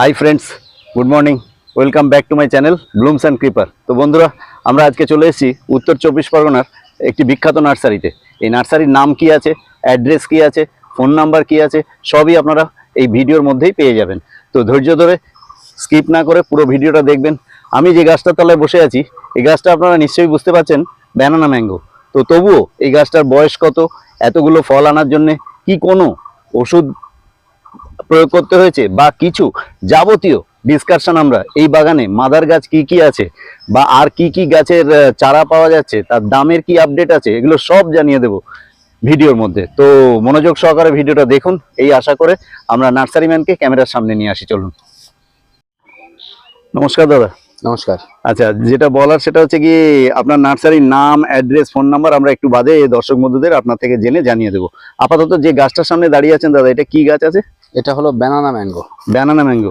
Hi friends good morning welcome back to my channel Blooms and Creeper তো বন্ধুরা, আমরা আজকে চলে এসেছি উত্তর চব্বিশ পরগনার একটি বিখ্যাত নার্সারিতে। এই নার্সারির নাম কি আছে, অ্যাড্রেস কি আছে, ফোন নাম্বার কি আছে, সবই আপনারা এই ভিডিওর মধ্যেই পেয়ে যাবেন। তো ধৈর্য ধরে স্কিপ না করে পুরো ভিডিওটা দেখবেন। আমি যে গাছটার তলায় বসে আছি, এই গাছটা আপনারা নিশ্চয়ই বুঝতে পারছেন ব্যানানা ম্যাঙ্গো তো তবুও এই গাছটার বয়স কত, এতগুলো ফল আনার জন্যে কি কোনো ওষুধ প্রয়োগ করতে হয়েছে বা কিছু যাবতীয় ডিসকাশন আমরা এই বাগানে মাদার গাছ কি কি আছে বা আর কি কি গাছের চারা পাওয়া যাচ্ছে তার দামের কি আপডেট আছে এগুলো সব জানিয়ে দেব ভিডিওর মধ্যে। তো মনোযোগ সহকারে ভিডিওটা দেখুন এই আশা করে আমরা নার্সারি ম্যানকে ক্যামেরার সামনে নিয়ে আসি চলুন। নমস্কার দাদা। নমস্কার। আচ্ছা যেটা বলার সেটা হচ্ছে কি আপনার নার্সারির নাম অ্যাড্রেস ফোন নাম্বার আমরা একটু বাদে দর্শক বন্ধুদের আপনার থেকে জেনে জানিয়ে দেবো। আপাতত যে গাছটার সামনে দাঁড়িয়ে আছেন দাদা এটা কি গাছ আছে? এটা হলো ব্যানানা ম্যাঙ্গো ব্যানানা ম্যাঙ্গো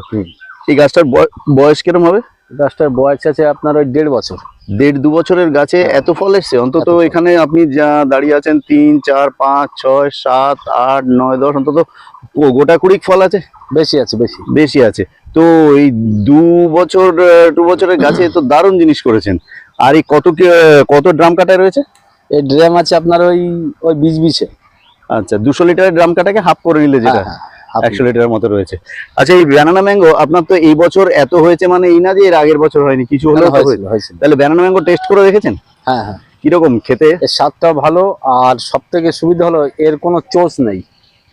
এই গাছটার বয়- বয়স কিরম হবে? গাছটার বয়স আছে আপনার ওই দেড় বছর। দেড় দু বছরের গাছে এত ফল এসছে? অন্তত এখানে আপনি যা দাঁড়িয়ে আছেন তিন চার পাঁচ ছয় সাত আট নয় দশ অন্তত ও- গোটা কুড়িক ফল আছে? বেশি আছে বেশি। বেশি আছে। তো এই দু বছর দু বছরের গাছে তো দারুণ জিনিস করেছেন। আর এই কত কি- কত ড্রাম কাটায় রয়েছে? এই ড্রাম আছে আপনার ওই ওই বীজ বিছে আচ্ছা দুশো লিটারের ড্রাম কাটাকে হাফ করে নিলে যেটা। হ্যাঁ, হ্যাঁ, একশো লিটারের মতো রয়েছে। আচ্ছা এই ব্যানানা ম্যাঙ্গো আপনার তো এই বছর এত হয়েছে মানে এই না যে এর আগের বছর হয়নি কিছু হলেও হয়েছিল তাহলে ব্যানানা ম্যাঙ্গো টেস্ট করে দেখেছেন? হ্যাঁ হ্যাঁ। কীরকম খেতে? স্বাদটা ভালো আর সব থেকে সুবিধা হলো এর কোনো চোচ নেই।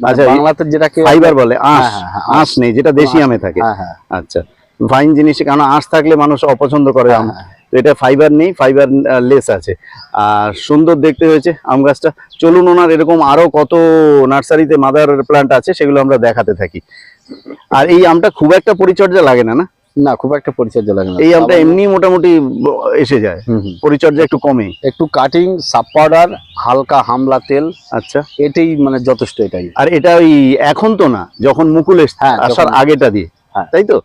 মানে আচ্ছা, বাংলাতে যেটাকে ফাইবার বলে আঁশ। হ্যাঁ, হ্যাঁ, আঁশ নেই যেটা দেশি আমে থাকে। হ্যাঁ হ্যাঁ। আচ্ছা ফাইন জিনিস কারণ আঁশ থাকলে মানুষ অপছন্দ করে আম। হ্যাঁ, এটা ফাইবার নেই ফাইবার লেস আছে। আর সুন্দর দেখতে হয়েছে আম গাছটা। চলুন ওনার এরকম আরও কত নার্সারিতে মাদার প্লান্ট আছে সেগুলো আমরা দেখাতে থাকি। আর এই আমটা খুব একটা পরিচর্যা লাগে না না? না খুব একটা পরিচর্যা লাগে না। এই আমটা এমনি মোটামুটি এসে যায়। পরিচর্যা একটু কমে। একটু কাটিং সাব পাউডার হালকা হামলা তেল আচ্ছা। এটাই মানে যথেষ্ট এটাই। আর এটা ওই এখন তো না যখন মুকুল এস- হ্যাঁ, আসার আগেটা দিয়ে। তাই তো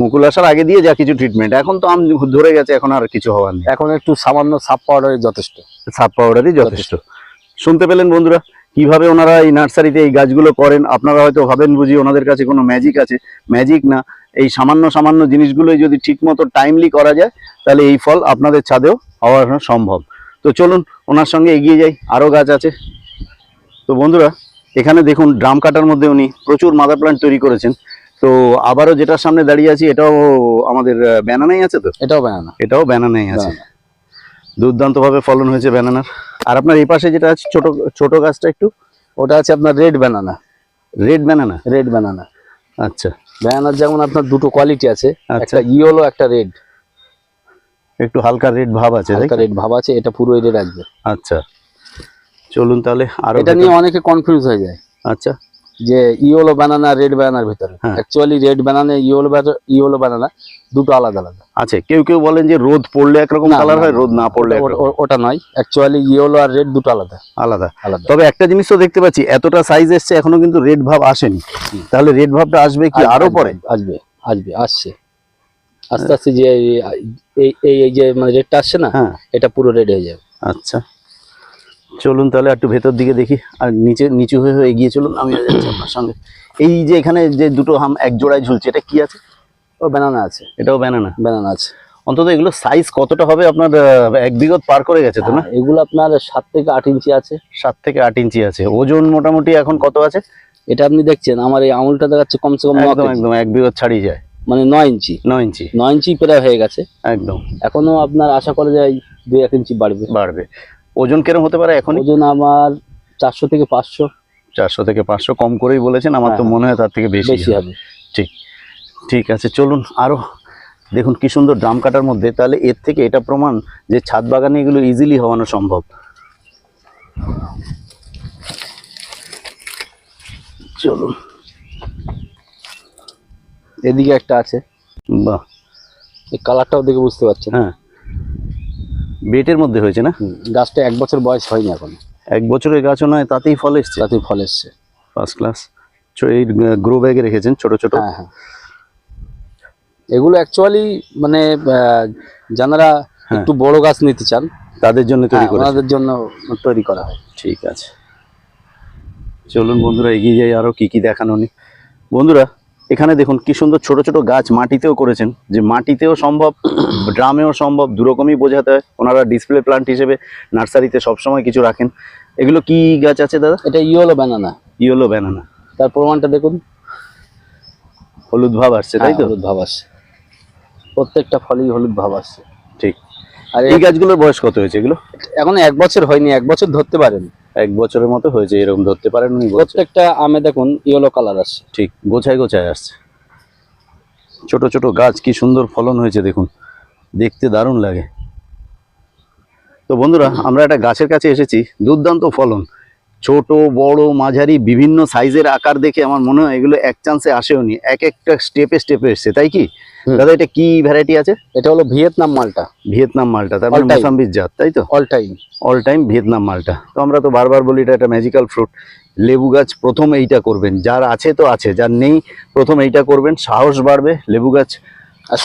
মুকুল আসার আগে দিয়ে যা কিছু ট্রিটমেন্ট এখন তো আম ধরে গেছে এখন আর কিছু হওয়ার নেই। এখন একটু সামান্য সাব পাউডার যথেষ্ট। সাব পাউডারই যথেষ্ট। শুনতে পেলেন বন্ধুরা কীভাবে ওনারা এই নার্সারিতে এই গাছগুলো করেন? আপনারা হয়তো ভাবেন বুঝি ওনাদের কাছে কোনো ম্যাজিক আছে। ম্যাজিক না। এই সামান্য সামান্য জিনিসগুলোই যদি ঠিকমতো টাইমলি করা যায় তাহলে এই ফল আপনাদের ছাদেও হওয়া সম্ভব। তো চলুন ওনার সঙ্গে এগিয়ে যাই। আরও গাছ আছে। তো বন্ধুরা এখানে দেখুন ড্রাম কাটার মধ্যে উনি প্রচুর মাদার প্লান্ট তৈরি করেছেন। তো আবারও যেটার সামনে দাঁড়িয়ে আছি এটাও আমাদের ব্যানানাই আছে তো? এটাও ব্যানানা এটাও ব্যানানাই আছে। ব্যানানা। দুর্দান্ত ভাবে ফলন হয়েছে ব্যানানার আর আপনার এই পাশে যেটা আছে ছোট ছোট গাছটা একটু ওটা আছে আপনার red banana red banana red banana আচ্ছা। ব্যানানার যেমন আপনার দুটো কোয়ালিটি আছে আচ্ছা। একটা ইয়েলো একটা রেড একটু হালকা রেড ভাব আছে হালকা রেড ভাব আছে এটা পুরো রেড আসবে আচ্ছা। চলুন তাহলে আর এটা নিয়ে অনেকে কনফিউজ হয়ে যায়। আচ্ছা। যে ইয়েলো বানানা রেড বানানার ভিতরে। হ্যাঁ। Actually red banana yellow yellow banana দুটো আলাদা আলাদা। আছে কেউ কেউ বলেন যে রোদ পড়লে একরকম কালার হয় রোদ না পড়লে ওটা- নয়। অ্যাকচুয়ালি ইয়েলো আর রেড দুটো আলাদা। আলাদা। আলাদা। তবে একটা জিনিস তো দেখতে পাচ্ছি এতটা সাইজ এসছে এখনও কিন্তু রেড ভাব আসেনি। তাহলে রেড ভাবটা আসবে কি আরও পরে? আসবে আসবে আসছে। আস্তে আস্তে যে এই- এই এই এই যে মানে রেডটা আসছে না হ্যাঁ। এটা পুরো রেড হয়ে যাবে। আচ্ছা। চলুন তাহলে একটু ভেতর দিকে দেখি। আর নিচে নিচু হয়ে হয়ে এগিয়ে চলুন আমি যাচ্ছি আপনার সঙ্গে। এই যে এখানে যে দুটো হাম এক জোড়ায় ঝুলছে এটা কি আছে? ও ব্যানানা আছে। এটাও ব্যানানা ব্যানানা আছে। অন্তত এগুলো সাইজ কতটা হবে আপনার এক বিঘত পার করে গেছে তো না? হ্যাঁ, এগুলো আপনার সাত থেকে আট ইঞ্চি আছে। সাত থেকে আট ইঞ্চি আছে। ওজন মোটামুটি এখন কত আছে? এটা আপনি দেখছেন আমার এই আঙুলটা দেখাচ্ছে কমসে কম একদম একদম এক বিঘত ছাড়িয়ে যায়। মানে নয় ইঞ্চি। নয় ইঞ্চি। নয় ইঞ্চি প্রায় হয়ে গেছে। একদম। এখনও আপনার আশা করা যায় দুই এক ইঞ্চি বাড়বে। বাড়বে। ওজন কিরম হতে পারে এখন ওজন আমার চারশো থেকে পাঁচশো। চারশো থেকে পাঁচশো কম করেই বলেছেন আমার তো হ্যাঁ, মনে হয় তার থেকে বেশি বেশি হবে। ঠিক ঠিক আছে চলুন আরও দেখুন কি সুন্দর ড্রাম কাটার মধ্যে। তাহলে এর থেকে এটা প্রমাণ যে ছাদ বাগানে এগুলো ইজিলি হওয়ানো সম্ভব। চলুন। এদিকে একটা আছে। বাহ। এই কালারটাও দেখে বুঝতে পারছেন। হ্যাঁ। বেটের মধ্যে হয়েছে না? গাছটা এক বছর বয়স হয়নি এখন। এক বছরের গাছও নয় তাতেই ফল এসছে? তাতে ফল এসছে। ফার্স্ট ক্লাস এই গ্রো ব্যাগে রেখেছেন ছোট ছোট? হ্যাঁ হ্যাঁ। এগুলো অ্যাকচুয়ালি মানে যারা হ্যাঁ। একটু বড় গাছ নিতে চান তাদের জন্য তৈরি হ্যাঁ, করেছে। ওনাদের জন্য তৈরি করা হয়। ঠিক আছে। চলুন বন্ধুরা এগিয়ে যাই আরও কি কি দেখানো নি বন্ধুরা এখানে দেখুন কি সুন্দর ছোট ছোট গাছ মাটিতেও করেছেন। যে মাটিতেও সম্ভব ড্রামেও সম্ভব দুরকমই বোঝাতে হয়। ওনারা ডিসপ্লে প্লান্ট হিসেবে নার্সারিতে সবসময় কিছু রাখেন। এগুলো কি গাছ আছে দাদা? এটা ইয়েলো ব্যানানা ইয়েলো ব্যানানা তার প্রমাণটা দেখুন। হলুদ ভাব আসছে তাই তো? হ্যাঁ, হলুদ ভাব আসছে। প্রত্যেকটা ফলেই হলুদ ভাব আসছে। ঠিক। আর এই গাছগুলোর বয়স কত হয়েছে এগুলো? এখন এক বছর হয়নি এক বছর ধরতে পারেন। এক বছরের মতো হয়েছে এরকম ধরতে পারেন উনি। প্রত্যেকটা আমে দেখুন ইয়েলো কালার আসছে। ঠিক গোছায় গোছায় আসছে। ছোট ছোট গাছ কি সুন্দর ফলন হয়েছে দেখুন। দেখতে দারুণ লাগে। তো বন্ধুরা আমরা একটা গাছের কাছে এসেছি দুর্দান্ত ফলন। ছোট বড় মাঝারি বিভিন্ন সাইজের আকার দেখে আমার মনে হয় এগুলো এক চান্সে আসেওনি এক একটা স্টেপে স্টেপে এসছে তাই কি। দাদা এটা কি ভ্যারাইটি আছে? এটা হলো ভিয়েতনাম মালটা। ভিয়েতনাম মালটা তারপরে All time. মোসাম্বির জাত তাই তো? All time all time Vietnam মালটা। তো আমরা তো বারবার বলি এটা একটা ম্যাজিক্যাল ফ্রুট লেবু গাছ প্রথম এইটা করবেন। যার আছে তো আছে যার নেই প্রথম এইটা করবেন। সাহস বাড়বে লেবু গাছ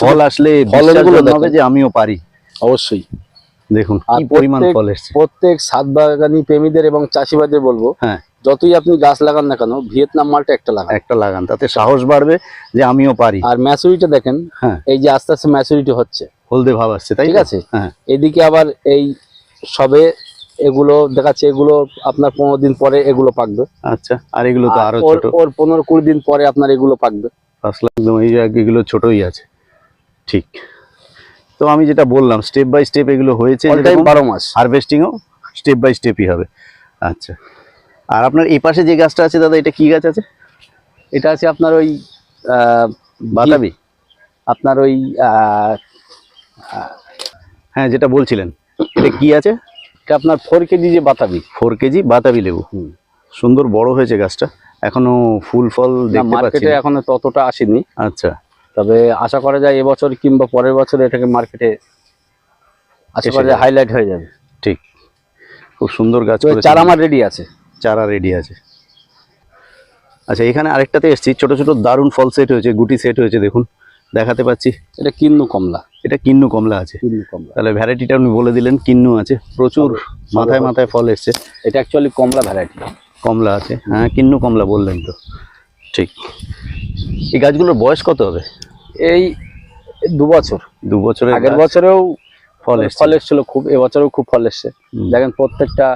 ফল আসলে ফলগুলো হবে যে আমিও পারি। অবশ্যই। দেখুন আর কি পরিমাণ ফল এসছে। প্রত্যেক সাত বাগানি প্রেমীদের এবং চাষিবাদের বলব হ্যাঁ। যতই আপনি গাছ লাগান না কেন ভিয়েতনাম মালটা একটা লাগান। একটা লাগান তাতে সাহস বাড়বে যে আমিও পারি। আর ম্যাচুরিটা দেখেন হ্যাঁ। এই যে আস্তে আস্তে ম্যাচুরিটি হচ্ছে। হলদে ভাব আসছে তাই ঠিক আছে? হ্যাঁ। এদিকে আবার এই সবে এগুলো দেখাচ্ছে এগুলো আপনার পনেরো দিন পরে এগুলো পাকবে। আচ্ছা আর এগুলো তো আর ছোট। ওর পনেরো কুড়ি দিন পরে আপনার এগুলো পাকবে। একদম এই যে এগুলো ছোটই আছে। ঠিক। তো আমি যেটা বললাম স্টেপ বাই স্টেপ এগুলো হয়েছে বারো মাস। হারভেস্টিংও স্টেপ বাই স্টেপই হবে। আচ্ছা। আর আপনার এই পাশে যে গাছটা আছে দাদা এটা কি গাছ আছে? এটা আছে আপনার ওই বাতাবি। আপনার ওই হ্যাঁ যেটা বলছিলেন। এটা কি আছে? এটা আপনার ফোর কেজি যে বাতাবি। ফোর কেজি বাতাবি লেবু। সুন্দর বড় হয়েছে গাছটা। এখনও ফুল ফল মার্কেটে এখনও ততটা আসেনি। আচ্ছা। তবে আশা করা যায় এবছর কিংবা পরের বছর এটাকে মার্কেটে আশা করা যায় হাইলাইট হয়ে যাবে। ঠিক। খুব সুন্দর গাছ। চারা আমার রেডি আছে। চারা রেডি আছে। আচ্ছা এখানে আরেকটাতে এসেছি ছোট ছোট দারুণ ফল সেট হয়েছে গুটি সেট হয়েছে দেখুন দেখাতে পাচ্ছি। এটা কিন্নু কমলা। এটা কিন্নু কমলা আছে। কিন্নু কমলা। তাহলে ভ্যারাইটিটা উনি বলে দিলেন কিন্নু আছে। প্রচুর মাথায় মাথায় ফল এসছে। এটা অ্যাকচুয়ালি কমলা ভ্যারাইটি কমলা আছে। হ্যাঁ কিন্নু কমলা বললেন তো। ঠিক। এই গাছগুলোর বয়স কত হবে? এই দু বছর। দু বছরের আগের বছরেও ফল ফল এসেছিল খুব এবছরেও খুব ফল এসছে। দেখেন প্রত্যেকটা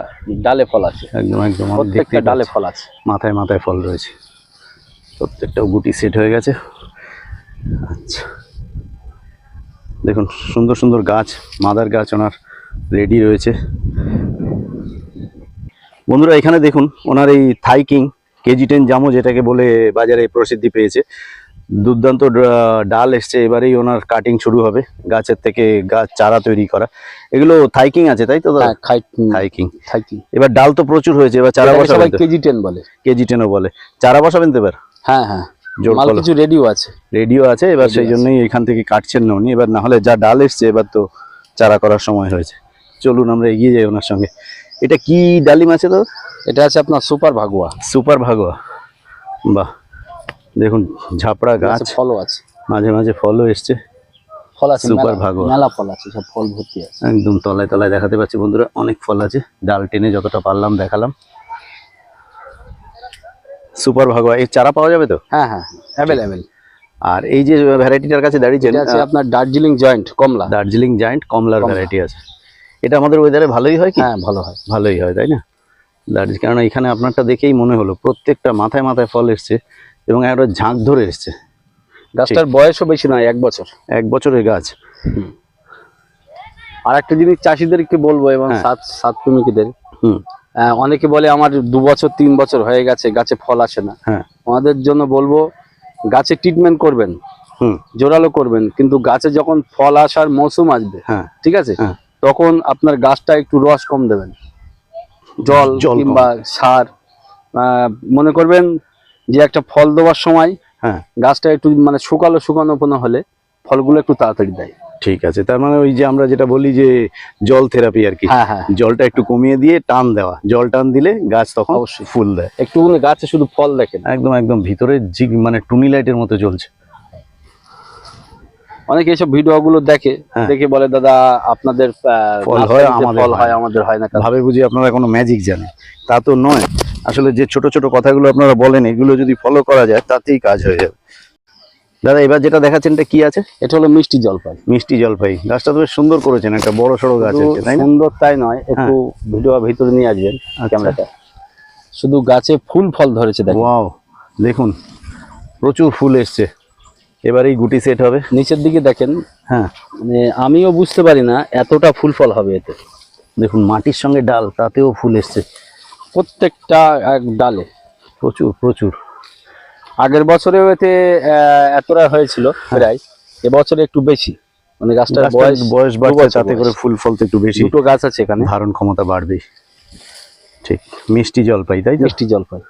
ডালে ফল আছে। একদম একদম প্রত্যেকটা ডালে ফল আছে। মাথায় মাথায় ফল রয়েছে। প্রত্যেকটা গুটি সেট হয়ে গেছে। আচ্ছা। দেখুন সুন্দর সুন্দর গাছ মাদার গাছ ওনার রেডি রয়েছে। বন্ধুরা এখানে দেখুন ওনার এই থাইকিং কেজি টেন জামো যেটাকে বলে বাজারে প্রসিদ্ধি পেয়েছে। দুর্দান্ত ডাল এসছে এবারেই ওনার কাটিং শুরু হবে। গাছের থেকে গাছ চারা তৈরি করা। এগুলো থাইকিং আছে তাই তো হ্যাঁ খাই থাইকিং এবার ডাল তো প্রচুর হয়েছে এবার চারা বসাবেন কেজি টেন বলে। কেজি টেনও বলে। চারা বসাবেন তো এবার? হ্যাঁ হ্যাঁ। মাল কিছু রেডিও আছে। রেডিও আছে এবার সেই। জন্যই এখান থেকে কাটছেন না উনি। এবার না হলে যা ডাল এসছে এবার তো চারা করার সময় হয়েছে। চলুন আমরা এগিয়ে যাই ওনার সঙ্গে। এটা কি ডালিম আছে তো এটা আছে আপনার সুপার ভাগুয়া। সুপার ভাগোয়া। বাহ। দেখুন ঝাপড়া গাছ। ফলও আছে। মাঝে মাঝে ফলও এসছে। ফল আছে মেলা- ভাগুয়া। মেলা ফল আছে সব ফল ভর্তি আছে। একদম তলায় তলায় দেখাতে পাচ্ছি বন্ধুরা অনেক ফল আছে। ডাল টেনে যতটা পারলাম দেখালাম। সুপার ভাগোয়া এর চারা পাওয়া যাবে তো? হ্যাঁ হ্যাঁ অ্যাভেলেবেল আর এই যে ভ্যারাইটিটার কাছে দাঁড়িয়েছেন এটা আছে আপনার দার্জিলিং জয়েন্ট কমলা। দার্জিলিং জায়েন্ট কমলার ভ্যারাইটি আছে। এটা আমাদের ওয়েদারে ভালোই হয় কি? হ্যাঁ ভালো হয়। ভালোই হয় তাই না? দার্জিলিং কারণ এখানে আপনারটা দেখেই মনে হলো প্রত্যেকটা মাথায় মাথায় ফল এসছে। এবং একটা ঝাঁক ধরে এসছে। গাছটার বয়সও বেশি নয় এক বছর। এক বছরের গাছ। আর একটা জিনিস চাষিদেরকে বলব এবং হ্যাঁ। সাত সাত প্রেমিকদের অনেকে বলে আমার দু বছর তিন বছর হয়ে গেছে গাছে ফল আসে না। হ্যাঁ। আমাদের জন্য বলব গাছে ট্রিটমেন্ট করবেন হুম। জোরালো করবেন কিন্তু গাছে যখন ফল আসার মৌসুম আসবে হ্যাঁ। ঠিক আছে। তখন আপনার গাছটা একটু রস কম দেবেন। জল জল কিংবা সার আহ, মনে করবেন যে একটা ফল দেওয়ার সময় হ্যাঁ। গাছটা একটু মানে শুকালো শুকানো পোনা হলে ফলগুলো একটু তাড়াতাড়ি দেয়। ঠিক আছে তার মানে ওই যে আমরা যেটা বলি যে জল থেরাপি আর কি হ্যাঁ হ্যাঁ। জলটা একটু কমিয়ে দিয়ে টান দেওয়া জল টান দিলে গাছ তখন অবশ্যই। ফুল দেয়। একটু গাছে শুধু ফল দেখেন একদম একদম ভিতরে জিগ মানে টুনি লাইটের মতো জ্বলছে। অনেকে এইসব ভিডিও গুলো দেখে হ্যাঁ। দেখে বলে দাদা আপনাদের ফল হয়, আমাদের ফল হয় হয়। আমাদের হয় না কেন?" ভাবে বুঝি আপনারা কোনো ম্যাজিক জানে তা তো নয়। আসলে যে ছোট ছোট কথাগুলো আপনারা বলেন এগুলো যদি ফলো করা যায় তাতেই কাজ হয়ে যাবে। দাদা এবার যেটা দেখাচ্ছেন এটা কি আছে? এটা হলো মিষ্টি জলপাই। মিষ্টি জলপাই। গাছটা তো বেশ সুন্দর করেছেন একটা বড় সড়ো গাছ আছে তাই সুন্দর তাই নয় একটু ভিডিও ভিতরে নিয়ে আসবেন আচ্ছা। ক্যামেরাটা। শুধু গাছে ফুল ফল ধরেছে দেখুন প্রচুর ফুল এসছে। এবার এই গুটি সেট হবে। নিচের দিকে দেখেন হ্যাঁ। মানে আমিও বুঝতে পারি না এতটা ফুল ফল হবে এতে। দেখুন মাটির সঙ্গে ডাল তাতেও ফুল এসছে। প্রত্যেকটা এক ডালে। প্রচুর প্রচুর। আগের বছরেও এতে এতটা হয়েছিল প্রায় এবছরে একটু বেশি। মানে গাছটার বয়স বয়স বাড়ছে তাতে করে ফুল ফল তো একটু বেশি। দুটো গাছ আছে এখানে। ধারণ ক্ষমতা বাড়বে। ঠিক মিষ্টি জলপাই তাই মিষ্টি জলপাই।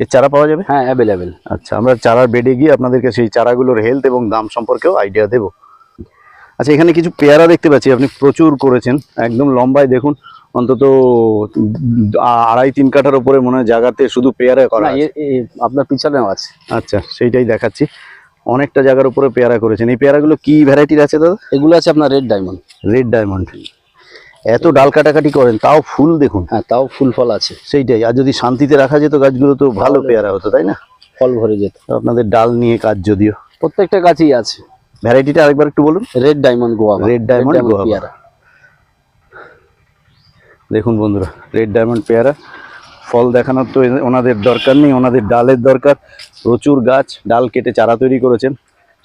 এর চারা পাওয়া যাবে? হ্যাঁ অ্যাভেলেবেল আচ্ছা আমরা চারার বেডে গিয়ে আপনাদেরকে সেই চারাগুলোর হেলথ এবং দাম সম্পর্কেও আইডিয়া দেব। আচ্ছা এখানে কিছু পেয়ারা দেখতে পাচ্ছি আপনি প্রচুর করেছেন একদম লম্বায় দেখুন অন্তত আড়াই তিন কাঠার উপরে মনে হয় জায়গাতে শুধু পেয়ারা করা আপনার পিছনেও আছে। আচ্ছা সেইটাই দেখাচ্ছি। অনেকটা জায়গার উপরে পেয়ারা করেছেন। এই পেয়ারাগুলো কি ভ্যারাইটির আছে দাদা? এগুলো আছে আপনার রেড ডায়মন্ড রেড ডায়মন্ড এত ডাল কাটাকাটি করেন তাও ফুল দেখুন। হ্যাঁ তাও ফুল ফল আছে। সেইটাই আর যদি শান্তিতে রাখা যেত গাছগুলো তো ভালো পেয়ারা হতো তাই না? ফল ভরে যেত। আপনাদের ডাল নিয়ে কাজ যদিও। প্রত্যেকটা গাছই আছে। ভ্যারাইটিটা আরেকবার একটু বলুন। Red diamond Goa red diamond Goa পেয়ারা দেখুন বন্ধুরা রেড ডায়মন্ড পেয়ারা ফল দেখানোর তো ওনাদের দরকার নেই ওনাদের ডালের দরকার। প্রচুর গাছ ডাল কেটে চারা তৈরি করেছেন।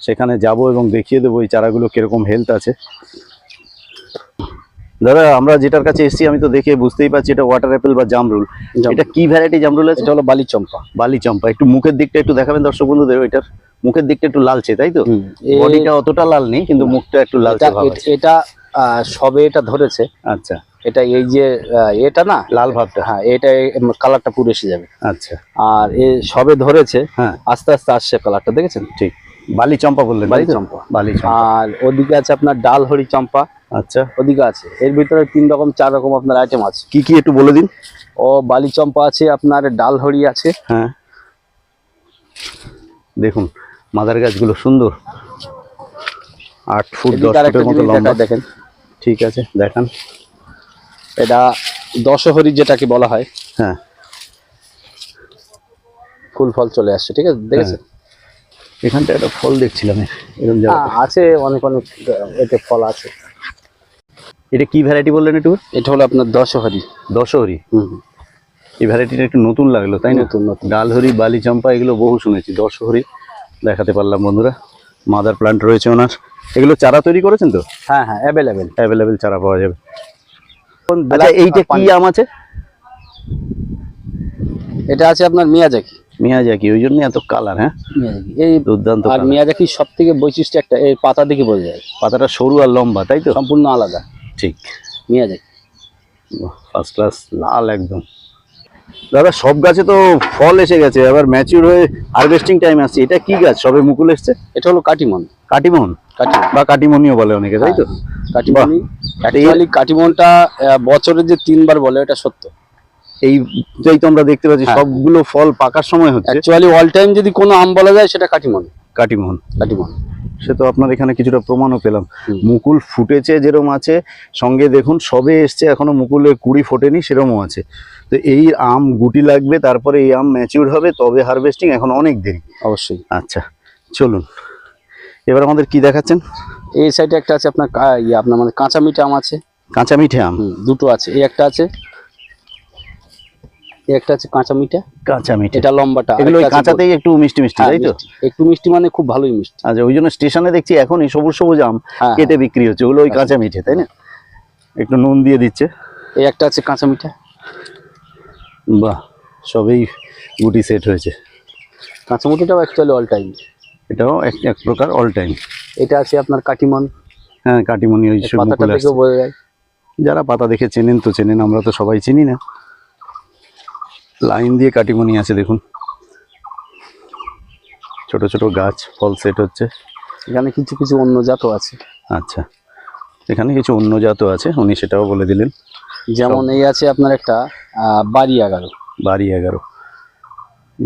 সেখানে যাব এবং দেখিয়ে দেবো এই চারাগুলো কীরকম হেলথ আছে। দাদা আমরা যেটার কাছে এসেছি আমি তো দেখে বুঝতেই পারছি এটা ওয়াটার অ্যাপেল বা জামরুল। এটা কি ভ্যারাইটি জামরুল আছে? এটা হলো বালি চম্পা বালি চম্পা একটু মুখের দিকটা একটু দেখাবেন দর্শক বন্ধুদের ওইটার মুখের দিকটা একটু লালচে তাই তো? বডিটা অতটা লাল নেই কিন্তু মুখটা একটু লালচে এটা সবে এটা ধরেছে। আচ্ছা। এটা এই যে এটা না? লাল ভাবটা। হ্যাঁ এটা কালারটা পুরো এসে যাবে। আচ্ছা। আর এ সবে ধরেছে হ্যাঁ। আস্তে আস্তে আসছে কালারটা দেখেছেন? ঠিক। বালি চম্পা বললেন বালি চম্পা বালি চম্পা আর ওদিকে আছে আপনার ডাল হরি চম্পা আচ্ছা। ওদিকে আছে। এর ভিতরে তিন রকম চার রকম আপনার আইটেম আছে। কি কি একটু বলে দিন। ও বালি চম্পা আছে আপনার ডাল হরি আছে। হ্যাঁ। দেখুন মাদার গাছগুলো সুন্দর। আট ফুট দশ ফুটের মতো লম্বা। দেখেন। ঠিক আছে দেখান। এটা দশহরি যেটাকে বলা হয়। হ্যাঁ। ফুল ফল চলে আসছে ঠিক আছে? দেখেছেন? এখানটা একটা ফল দেখছিলাম এরকম হ্যাঁ, আছে অনেক অনেক এতে ফল আছে। এটা কি ভ্যারাইটি বললেন একটু এটা হলো আপনার দশহরি। দশহরি। হুম এই ভ্যারাইটিটা একটু নতুন লাগল তাই না? নতুন নতুন। ডালহরি বালি চম্পা এগুলো বহু শুনেছি। দশহরি দেখাতে পারলাম বন্ধুরা। মাদার প্লান্ট রয়েছে ওনার। এগুলো চারা তৈরি করেছেন তো? হ্যাঁ হ্যাঁ অ্যাভেলেবেল অ্যাভেলেবেল চারা পাওয়া যাবে। আচ্ছা এইটা কি আম আছে? এটা আছে আপনার মিয়াজাকি। মিয়াজাকি ওই জন্য এত কালার হ্যাঁ? এই দুর্দান্ত আর। মিয়াজাকির সব থেকে বৈশিষ্ট্য একটা এই পাতা দেখে বোঝা যায়। পাতাটা সরু আর লম্বা তাই তো? সম্পূর্ণ আলাদা। ঠিক। মিয়াজাকি ফার্স্ট ক্লাস লাল একদম। দাদা সব গাছে তো ফল এসে গেছে আবার ম্যাচিউর হয়ে হারভেস্টিং টাইম আসছে। এটা কি গাছ? সবে মুকুল এসছে? এটা হলো কাটিমন। কাটিমন? বা কাটিমনিও বলে অনেকে তাই তো? কাটিমনি। অ্যাকচুয়ালি কাটিমনটা বছরে যে তিনবার বলে এটা সত্য। এইটাই তো আমরা দেখতে পাচ্ছি হ্যাঁ। সবগুলো ফল পাকার সময় হচ্ছে। অ্যাকচুয়ালি অল টাইম যদি কোনো আম বলা যায় সেটা কাটিমন। কাটিমোহন কাটিমন। সে তো আপনার এখানে কিছুটা প্রমাণও পেলাম। মুকুল ফুটেছে যেরকম আছে সঙ্গে দেখুন সবে এসছে এখনও মুকুলে কুড়ি ফোটেনি সেরকমও আছে। তো এই আম গুটি লাগবে তারপরে এই আম ম্যাচিউর হবে তবে হারভেস্টিং এখন অনেক দেরি। অবশ্যই। আচ্ছা চলুন। এবার আমাদের কি দেখাচ্ছেন? এই সাইডে একটা আছে আপনার ইয়ে আপনার মানে কাঁচা মিঠা আম আছে। কাঁচা মিঠে আম। দুটো আছে। এই একটা আছে একটা আছে কাঁচা মিঠা। কাঁচা মিঠে। এটা লম্বাটা এগুলো কাঁচাতেই একটু মিষ্টি মিষ্টি হ্যাঁ, তাই তো? একটু মিষ্টি মানে খুব ভালোই মিষ্টি। আচ্ছা ওই জন্য স্টেশনে দেখছি এখন এই সবুজ সবুজ আম হ্যাঁ, কেটে বিক্রি হচ্ছে। ওগুলো ওই কাঁচা মিঠে তাই না? একটু নুন দিয়ে দিচ্ছে। এই একটা আছে কাঁচা মিঠা। বাহ সবেই গুটি সেট হয়েছে। কাঁচা মিঠাটাও অ্যাকচুয়ালি অল টাইম এটাও এক এক প্রকার অল টাইম এটা আছে আপনার কাটিমন হ্যাঁ কাটিমনি ওই সব যারা পাতা দেখে চেনেন তো চেনেন আমরা তো সবাই চিনি না। লাইন দিয়ে কাটিমনি আছে দেখুন। ছোট ছোট গাছ ফল সেট হচ্ছে। এখানে কিছু কিছু অন্য জাতও আছে। আচ্ছা। এখানে কিছু অন্য জাতও আছে উনি সেটাও বলে দিলেন। যেমন এই আছে আপনার একটা বাড়ি এগারো। বাড়ি এগারো।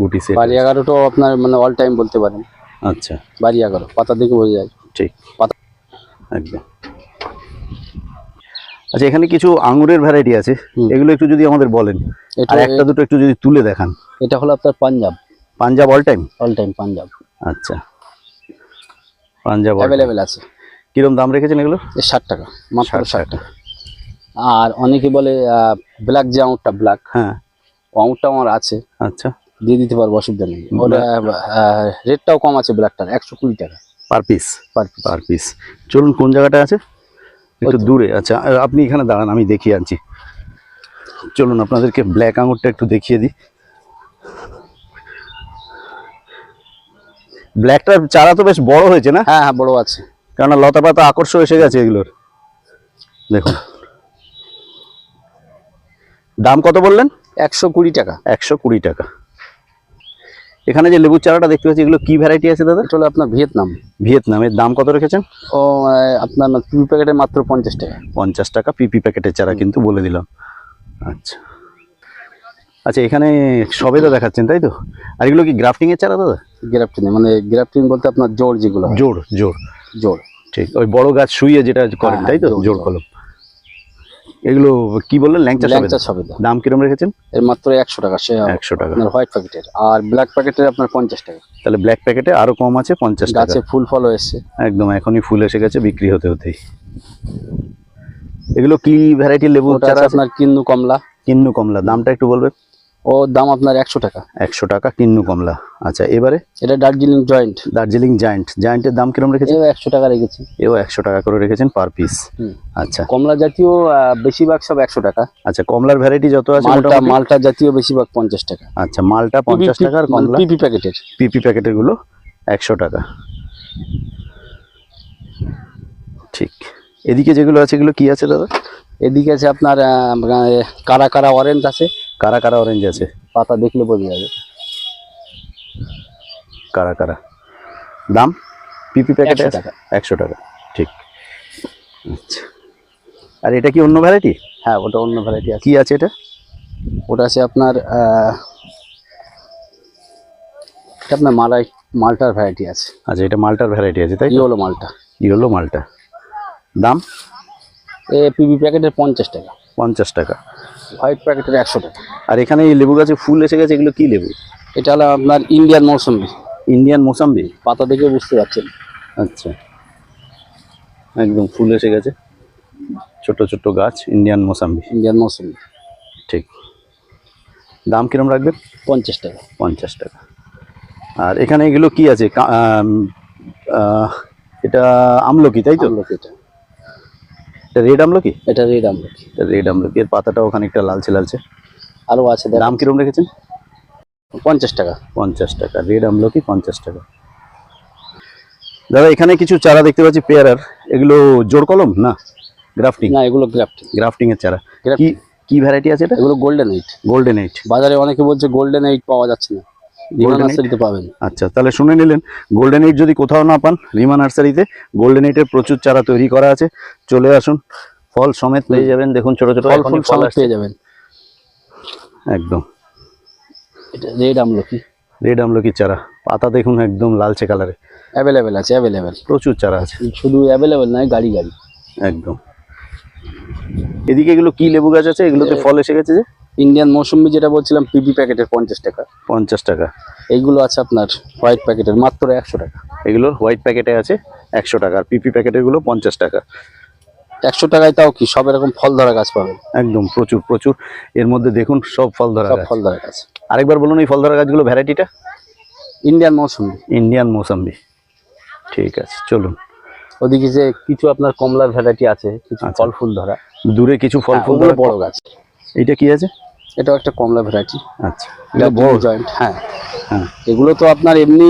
গুটি সেট বাড়ি এগারোটাও আপনার মানে অল টাইম বলতে পারেন। আচ্ছা। বাড়ি এগারো পাতা দেখে বোঝা যায়। ঠিক। পাতা- একদম। আচ্ছা এখানে কিছু আঙুরের ভ্যারাইটি আছে। এগুলো একটু যদি আমাদের বলেন। আর একটা দুটো একটু যদি তুলে দেখান। এটা হলো আপনার Punjab. Punjab all time all time Punjab. আচ্ছা। পাঞ্জাব অ্যাভেলেবেল আছে। কিরম দাম রেখেছেন এগুলো? এই ষাট টাকা মাত্র 60 ষাট টাকা। আর অনেকে বলে ব্ল্যাক যে আঙুরটা ব্ল্যাক হ্যাঁ। আঙুরটা আমার আছে। আচ্ছা। দিয়ে দিতে পারব অসুবিধা নেই। ওটা রেটটাও কম আছে ব্ল্যাকটার একশো কুড়ি টাকা। Per piece per piece per piece চলুন কোন জায়গাটা আছে? একটু দূরে আচ্ছা আপনি এখানে দাঁড়ান আমি দেখিয়ে আনছি। চলুন আপনাদেরকে ব্ল্যাক আঙুরটা একটু দেখিয়ে দিই। ব্ল্যাকটার চারা তো বেশ বড় হয়েছে না? হ্যাঁ হ্যাঁ বড় আছে। কেননা লতা পাতা আকর্ষ এসে গেছে এগুলোর। দেখুন। দাম কত বললেন? একশো কুড়ি টাকা। একশো কুড়ি টাকা। এখানে যে লেবুর চারাটা দেখতে পাচ্ছি এগুলো কি ভ্যারাইটি আছে দাদা? হলো আপনার ভিয়েতনাম। ভিয়েতনামের দাম কত রেখেছেন? ও আপনার পিপি প্যাকেটে মাত্র পঞ্চাশ টাকা। পঞ্চাশ টাকা পিপি প্যাকেটের চারা কিন্তু বলে দিলাম। আচ্ছা। আচ্ছা এখানে সবেদা দেখাচ্ছেন তাই তো? আর এগুলো কি গ্রাফটিং এর চারা দাদা? গ্রাফটিং মানে গ্রাফটিং বলতে আপনার জোর যেগুলো জোর জোর জোর ঠিক ওই বড় গাছ শুইয়ে যেটা করেন হ্যাঁ, তাই তো? জোর, জোর জোর। কলম। এগুলো কি বললেন? ল্যাংচা ল্যাংচা সবেদা। দাম কীরকম রেখেছেন? এর মাত্র একশো টাকা। সে একশো টাকা। আপনার হোয়াইট প্যাকেটের। আর ব্ল্যাক প্যাকেটের আপনার পঞ্চাশ টাকা। তাহলে ব্ল্যাক প্যাকেটে আরও কম আছে পঞ্চাশ টাকা। আছে ফুল ফল এসছে। একদম এখনই ফুল এসে গেছে বিক্রি হতে হতেই। এগুলো কি ভ্যারাইটির লেবু আপনার কিন্নু কমলা। কিন্নু কমলা। দামটা একটু বলবেন? ও দাম আপনার একশো টাকা। একশো টাকা কিন্নু কমলা। আচ্ছা এবারে? এটা দার্জিলিং জয়েন্ট। দার্জিলিং জায়ান্ট। জায়ান্টের দাম কিরম রেখেছেন? এও একশো টাকা রেখেছি। এও একশো টাকা করে রেখেছেন পার পিস আচ্ছা। কমলা জাতীয় বেশিরভাগ সব একশো টাকা। আচ্ছা কমলার ভ্যারাইটি যত আছে মালটা মালটা জাতীয় বেশিরভাগ পঞ্চাশ টাকা। আচ্ছা মালটা পঞ্চাশ টাকা আর কমলা? পিপি প্যাকেটের। পিপি প্যাকেটেরগুলো একশো টাকা। ঠিক। এদিকে যেগুলো আছে এগুলো কি আছে দাদা? এদিকে আছে আপনার কারা কারা অরেঞ্জ আছে কারা কারা অরেঞ্জ আছে? পাতা দেখলে বোঝা যাবে। কারা কারা? দাম? পিপি প্যাকেট 100 টাকা। একশো টাকা ঠিক। আচ্ছা। আর এটা কি অন্য ভ্যারাইটি হ্যাঁ ওটা অন্য ভ্যারাইটি কি আছে এটা? ওটা আছে আপনার এটা আপনার মালাই মালটার ভ্যারাইটি আছে। আচ্ছা এটা মালটার ভ্যারাইটি আছে তাই ই হলো মালটা। ইয়েলো মালটা। দাম? এ পিবি প্যাকেটের পঞ্চাশ টাকা। পঞ্চাশ টাকা। হোয়াইট প্যাকেটের একশো টাকা। আর এখানে এই লেবু গাছে ফুল এসে গেছে এগুলো কি লেবু? এটা হলো আপনার ইন্ডিয়ান মৌসুমি ইন্ডিয়ান মোসাম্বি? পাতা দেখে বুঝতে পারছেন। আচ্ছা। একদম ফুল এসে গেছে। ছোট ছোট গাছ ইন্ডিয়ান মোসাম্বি। ইন্ডিয়ান মৌসুমি ঠিক। দাম কিরম রাখবেন? পঞ্চাশ টাকা। পঞ্চাশ টাকা। আর এখানে এগুলো কি আছে? এটা আমলকি তাই তো? আমলকি এটা রেড আমলকি? এটা রেড আমলকি। এটা রেড আমলকি। এর পাতাটাও খানিকটা লালচে লালচে। আরও আছে দাম কিরম রেখেছেন? পঞ্চাশ টাকা। পঞ্চাশ টাকা। রেড আমলকি পঞ্চাশ টাকা। দাদা এখানে কিছু চারা দেখতে পাচ্ছি পেয়ারার। এগুলো জোর কলম না? গ্রাফটিং না এগুলো গ্রাফটিং গ্রাফটিং এর চারা। কি কি ভ্যারাইটি আছে এটা? এগুলো গোল্ডেন এইট গোল্ডেন এইট বাজারে অনেকে বলছে গোল্ডেন এইট পাওয়া যাচ্ছে না। রিমা নার্সারিতে পাবেন। আচ্ছা তাহলে শুনে নিলেন। গোল্ডেন এইট যদি কোথাও না পান রিমা নার্সারিতে গোল্ডেন এইটের প্রচুর চারা তৈরি করা আছে। চলে আসুন। ফল সমেত পেয়ে যাবেন। দেখুন ছোট ছোট ফল ফুল সমেত পেয়ে যাবেন। একদম। এটা রেড আমলকি। রেড আমলকির চারা। পাতা দেখুন একদম লালচে কালারে। অ্যাভেলেবেল আছে অ্যাভেলেবেল প্রচুর চারা আছে। শুধু অ্যাভেলেবেল নয় গাড়ি গাড়ি। একদম। এদিকে এগুলো কি লেবু গাছ আছে? এগুলোতে ফল এসে গেছে যে? ইন্ডিয়ান মৌসুমি যেটা বলছিলাম পিপি প্যাকেটের পঞ্চাশ টাকা। পঞ্চাশ টাকা। এইগুলো আছে আপনার হোয়াইট প্যাকেটের মাত্র একশো টাকা। এগুলো হোয়াইট প্যাকেটে আছে একশো টাকা আর পিপি প্যাকেটেরগুলো পঞ্চাশ টাকা। একশো টাকায় তাও কি সব এরকম ফল ধরা গাছ পাবেন? একদম প্রচুর প্রচুর। এর মধ্যে দেখুন সব ফল ধরা সব ফল ধরা গাছ। আরেকবার বলুন এই ফল ধরা গাছগুলো ভ্যারাইটিটা? ইন্ডিয়ান মৌসুমি। ইন্ডিয়ান মৌসাম্বি ঠিক আছে চলুন। ওদিকে যে কিছু আপনার কমলার ভ্যারাইটি আছে কিছু আচ্ছা। ফল ফুল ধরা। দূরে কিছু ফল হ্যাঁ, ফুল বড় গাছ। এইটা কি আছে? এটাও একটা কমলা ভ্যারাইটি আচ্ছা এটা বড়। জয়েন্ট হ্যাঁ। হ্যাঁ। এগুলো তো আপনার এমনি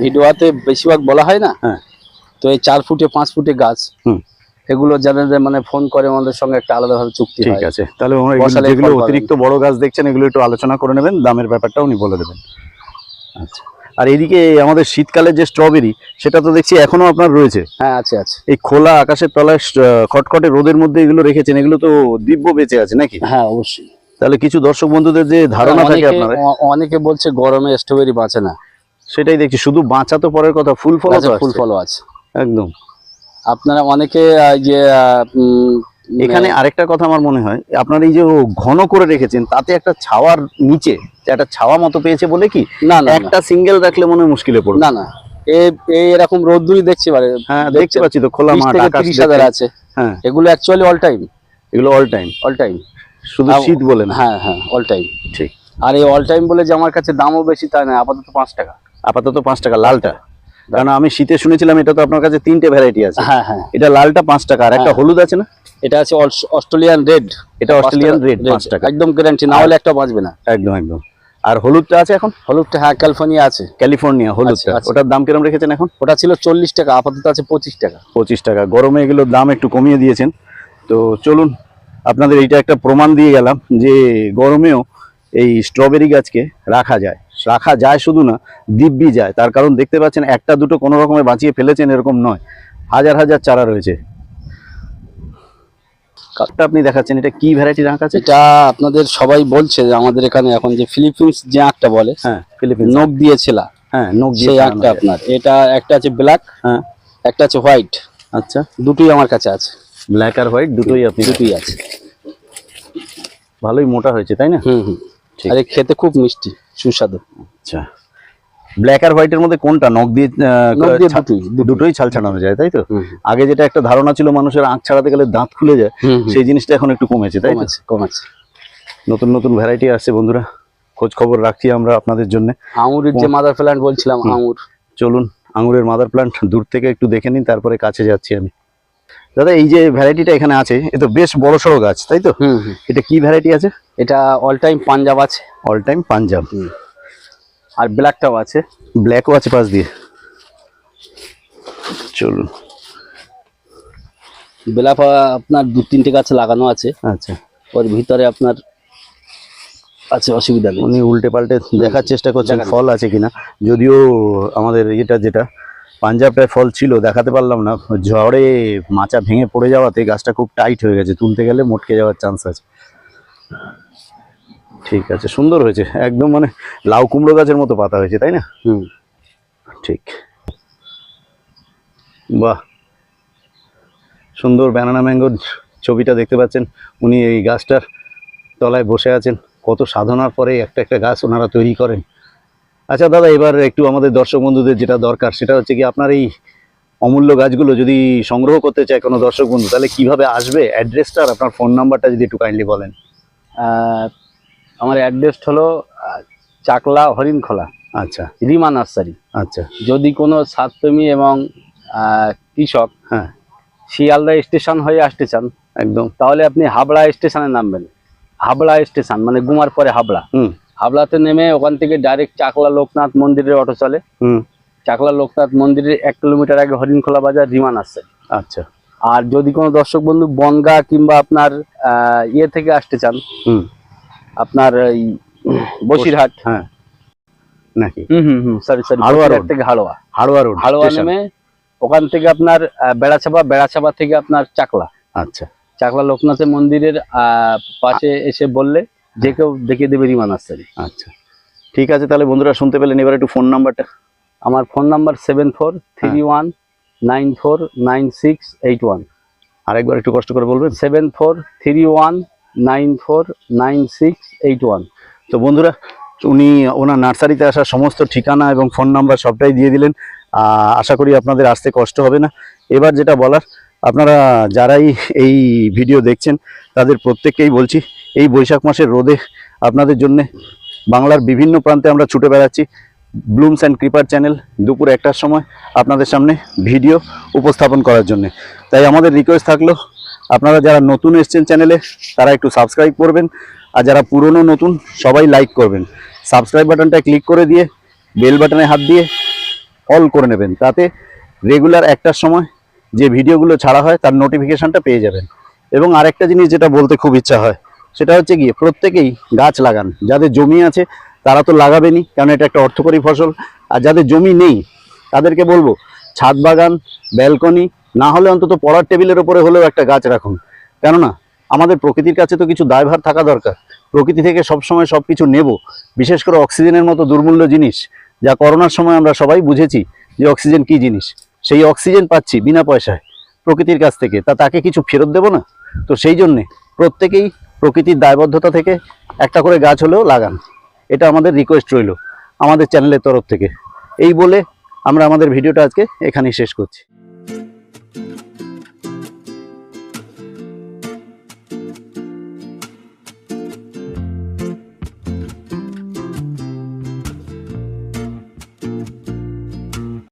ভিডিওতে বেশিরভাগ বলা হয় না। হ্যাঁ। তো এই চার ফুটে পাঁচ ফুটে গাছ হুম। এগুলো যাদের মানে ফোন করে আমাদের সঙ্গে একটা আলাদাভাবে চুক্তি ঠিক আছে তাহলে এগুলো- যেগুলো অতিরিক্ত বড় গাছ দেখছেন এগুলো একটু আলোচনা করে নেবেন দামের ব্যাপারটা উনি বলে দেবেন। আচ্ছা আর এদিকে আমাদের শীতকালে যে স্ট্রবেরি সেটা তো দেখছি এখনও আপনার রয়েছে। হ্যাঁ আছে আছে। এই খোলা আকাশের তলায় খটখটে রোদের মধ্যে এগুলো রেখেছেন এগুলো তো দিব্য বেঁচে আছে নাকি? হ্যাঁ অবশ্যই। তাহলে কিছু দর্শক বন্ধুদের যে ধারণা থাকে আপনার অনেকে বলছে গরমে স্ট্রবেরি বাঁচে না। সেটাই দেখছি শুধু বাঁচা তো পরের কথা ফুল ফল গাছে ফুল ফলও আছে। একদম। আপনারা অনেকে যে এখানে আরেকটা কথা আমার মনে হয় আপনার এই যে ঘন করে রেখেছেন তাতে একটা ছাওয়ার নিচে একটা ছাওয়া মতো পেয়েছে বলে কি? না না একটা সিঙ্গেল রাখলে মনে হয় মুশকিলে পড়বে। না না। এরকম রোদ্দুরই দেখছি পারে হ্যাঁ দেখতে পাচ্ছি তো খোলা মাঠ আকাশ আছে। হ্যাঁ। এগুলো অ্যাকচুয়ালি অল টাইম এগুলো অল টাইম অল টাইম শুধু শীত বলে না। হ্যাঁ হ্যাঁ অল টাইম ঠিক। আর এই অল টাইম বলে যে আমার কাছে দামও বেশি তাই না আপাতত পাঁচ টাকা। আপাতত পাঁচ টাকা লালটা। কারণ আমি শীতে শুনেছিলাম এটা তো আপনার কাছে তিনটে ভ্যারাইটি আছে। হ্যাঁ হ্যাঁ। এটা লালটা পাঁচ টাকা আর একটা হ্যাঁ। হলুদ আছে না? এটা আছে অস্ট্রেলিয়ান রেড এটা অস্ট্রেলিয়ান রেড পাঁচ টাকা। একদম গ্যারান্টি না হলে একটা বাঁচবে না। একদম একদম। আর হলুদটা আছে এখন? হলুদটা হ্যাঁ ক্যালিফোর্নিয়া আছে। ক্যালিফোর্নিয়া হলুদটা। ওটার দাম কিরম রেখেছেন এখন? ওটা ছিল চল্লিশ টাকা আপাতত আছে পঁচিশ টাকা। পঁচিশ টাকা। গরমে এগুলোর দাম একটু কমিয়ে দিয়েছেন। তো চলুন আপনাদের এইটা একটা প্রমাণ দিয়ে গেলাম যে গরমেও এই স্ট্রবেরি গাছকে রাখা যায়। রাখা যায় শুধু না দিব্যি যায়। তার কারণ দেখতে পাচ্ছেন একটা দুটো কোনো রকমে বাঁচিয়ে ফেলেছেন এরকম নয়। হাজার হাজার চারা রয়েছে। কাঠটা আপনি দেখাচ্ছেন এটা কি ভ্যারাইটি আঁক আছে? এটা আপনাদের সবাই বলছে যে আমাদের এখানে এখন যে ফিলিপিন্স যে আঁকটা বলে হ্যাঁ ফিলিপিন্স নখ দিয়েছিলা হ্যাঁ নখ দিয়ে আঁকটা আপনার। এটা একটা আছে ব্ল্যাক হ্যাঁ। একটা আছে হোয়াইট আচ্ছা। দুটোই আমার কাছে আছে। ব্ল্যাক আর হোয়াইট দুটোই আপনি দুটোই আছে। ভালোই মোটা হয়েছে তাই না? হুম হুম। আরে খেতে খুব মিষ্টি সুস্বাদু। আচ্ছা। ব্ল্যাক আর হোয়াইটের মধ্যে কোনটা? নখ দিয়ে দুটোই, ছাল ছাড়ানো যায় তাই তো? আগে যেটা একটা ধারণা ছিল মানুষের আঁখ ছাড়াতে গেলে দাঁত খুলে যায়। সেই জিনিসটা এখন একটু কমেছে তাই কম তো? আছে কম আছে নতুন নতুন ভ্যারাইটি আসছে বন্ধুরা। খোঁজ খবর রাখছি আমরা আপনাদের জন্য। আঙুরের যে মাদার প্ল্যান্ট বলছিলাম আঙুর। চলুন আঙুরের মাদার প্লান্ট দূর থেকে একটু দেখে নিন তারপরে কাছে যাচ্ছি আমি। দাদা এই যে ভ্যারাইটিটা এখানে আছে এ তো বেশ বড় সড়ো গাছ তাই তো? হুম এটা কি ভ্যারাইটি আছে? এটা অল টাইম পাঞ্জাব আছে। অল টাইম পাঞ্জাব আর ব্ল্যাকটাও আছে। ব্ল্যাকও আছে পাশ দিয়ে। চলুন। বেলা আপনার দু তিনটে গাছ লাগানো আছে। আচ্ছা। ওর ভিতরে আপনার আছে অসুবিধা নেই। উনি উল্টে পাল্টে দেখার চেষ্টা করছেন। ফল আছে কিনা। যদিও আমাদের এটা যেটা পাঞ্জাবটায় ফল ছিল দেখাতে পারলাম না। ঝড়ে মাচা ভেঙে পড়ে যাওয়াতে গাছটা খুব টাইট হয়ে গেছে। তুলতে গেলে মটকে যাওয়ার চান্স আছে। ঠিক আছে সুন্দর হয়েছে। একদম মানে লাউ কুমড়ো গাছের মতো পাতা হয়েছে তাই না? হুম। ঠিক। বাহ! সুন্দর ব্যানানা ম্যাঙ্গোর ছবিটা দেখতে পাচ্ছেন। উনি এই গাছটার তলায় বসে আছেন। কত সাধনার পরে একটা একটা গাছ ওনারা তৈরি করেন। আচ্ছা দাদা এবার একটু আমাদের দর্শক বন্ধুদের যেটা দরকার সেটা হচ্ছে কি আপনার এই অমূল্য গাছগুলো যদি সংগ্রহ করতে চায় কোনো দর্শক বন্ধু তাহলে কীভাবে আসবে? অ্যাড্রেসটা আর আপনার ফোন নাম্বারটা যদি একটু কাইন্ডলি বলেন। আমার অ্যাড্রেস হলো চাকলা হরিণখোলা আচ্ছা। রিমা নার্সারি। আচ্ছা। যদি কোনো ছাত্রমী এবং কৃষক হ্যাঁ। শিয়ালদা স্টেশন হয়ে আসতে চান একদম। তাহলে আপনি হাবড়া স্টেশনে নামবেন। হাবড়া স্টেশন মানে গুমার পরে হাবড়া। হুম। হাবড়াতে নেমে ওখান থেকে ডাইরেক্ট চাকলা লোকনাথ মন্দিরের অটো চলে। হুম। চাকলা লোকনাথ মন্দিরের এক কিলোমিটার আগে হরিণখোলা বাজার রিমা নার্সারি আচ্ছা। আর যদি কোনো দর্শক বন্ধু বনগা কিংবা আপনার ইয়ে থেকে আসতে চান হুম। আপনার এই বসিরহাট। হ্যাঁ। নাকি? হুম হুম হুম সরি সরি হাড়োয়া বসিরহাট থেকে হাড়োয়া হাড়োয়া রোড হাড়োয়া। নেমে ওখান থেকে আপনার আহ, বেড়াচাপা বেড়াচাপা থেকে আপনার চাকলা। আচ্ছা। চাকলা লোকনাথের মন্দিরের পাশে এসে বললে যে কেউ দেখিয়ে দেবে রিমান নার্সারি। আচ্ছা। ঠিক আছে তাহলে বন্ধুরা শুনতে পেলেন এবার একটু ফোন নাম্বারটা। আমার phone number seven four three one nine four nine six eight one. আরেকবার একটু কষ্ট করে বলবেন। Seven four three one nine four nine six eight one. তো বন্ধুরা উনি ওনার নার্সারিতে আসার সমস্ত ঠিকানা এবং ফোন নাম্বার সবটাই দিয়ে দিলেন। আশা করি আপনাদের আসতে কষ্ট হবে না। এবার যেটা বলার আপনারা যারাই এই ভিডিও দেখছেন তাদের প্রত্যেককেই বলছি এই বৈশাখ মাসের রোদে আপনাদের জন্য বাংলার বিভিন্ন প্রান্তে আমরা ছুটে বেড়াচ্ছি। ব্লুমস অ্যান্ড ক্রিপার চ্যানেল দুপুর একটার সময় আপনাদের সামনে ভিডিও উপস্থাপন করার জন্য। তাই আমাদের রিকোয়েস্ট থাকল, আপনারা যারা নতুন এসছেন চ্যানেলে তারা একটু সাবস্ক্রাইব করবেন। আর যারা পুরনো নতুন, সবাই লাইক করবেন। সাবস্ক্রাইব বাটনটা ক্লিক করে দিয়ে বেল বাটনে হাত দিয়ে অল করে নেবেন। তাতে রেগুলার একটার সময় যে ভিডিওগুলো ছাড়া হয়, তার নোটিফিকেশানটা পেয়ে যাবেন। এবং আরেকটা জিনিস যেটা বলতে খুব ইচ্ছা হয় সেটা হচ্ছে গিয়ে প্রত্যেকেই গাছ লাগান। যাদের জমি আছে, তারা তো লাগাবেনই কারণ এটা একটা অর্থকরী ফসল। আর যাদের জমি নেই, তাদেরকে বলব, ছাদ বাগান, ব্যালকনি, না হলে অন্তত পড়ার টেবিলের ওপরে হলেও একটা গাছ রাখুন। কেননা, আমাদের প্রকৃতির কাছে তো কিছু দায়ভার থাকা দরকার। প্রকৃতি থেকে সবসময় সব কিছু নেব। বিশেষ করে অক্সিজেনের মতো দুর্মূল্য জিনিস, যা করোনার সময় আমরা সবাই বুঝেছি যে অক্সিজেন কি জিনিস। সেই অক্সিজেন পাচ্ছি বিনা পয়সায় প্রকৃতির কাছ থেকে। তা তাকে কিছু ফেরত দেবো না? তো সেই জন্যে প্রত্যেকেই প্রকৃতির দায়বদ্ধতা থেকে একটা করে গাছ হলেও লাগান। এটা আমাদের রিকোয়েস্ট রইল আমাদের চ্যানেলের তরফ থেকে। এই বলে আমরা আমাদের ভিডিওটা আজকে এখানেই শেষ করছি।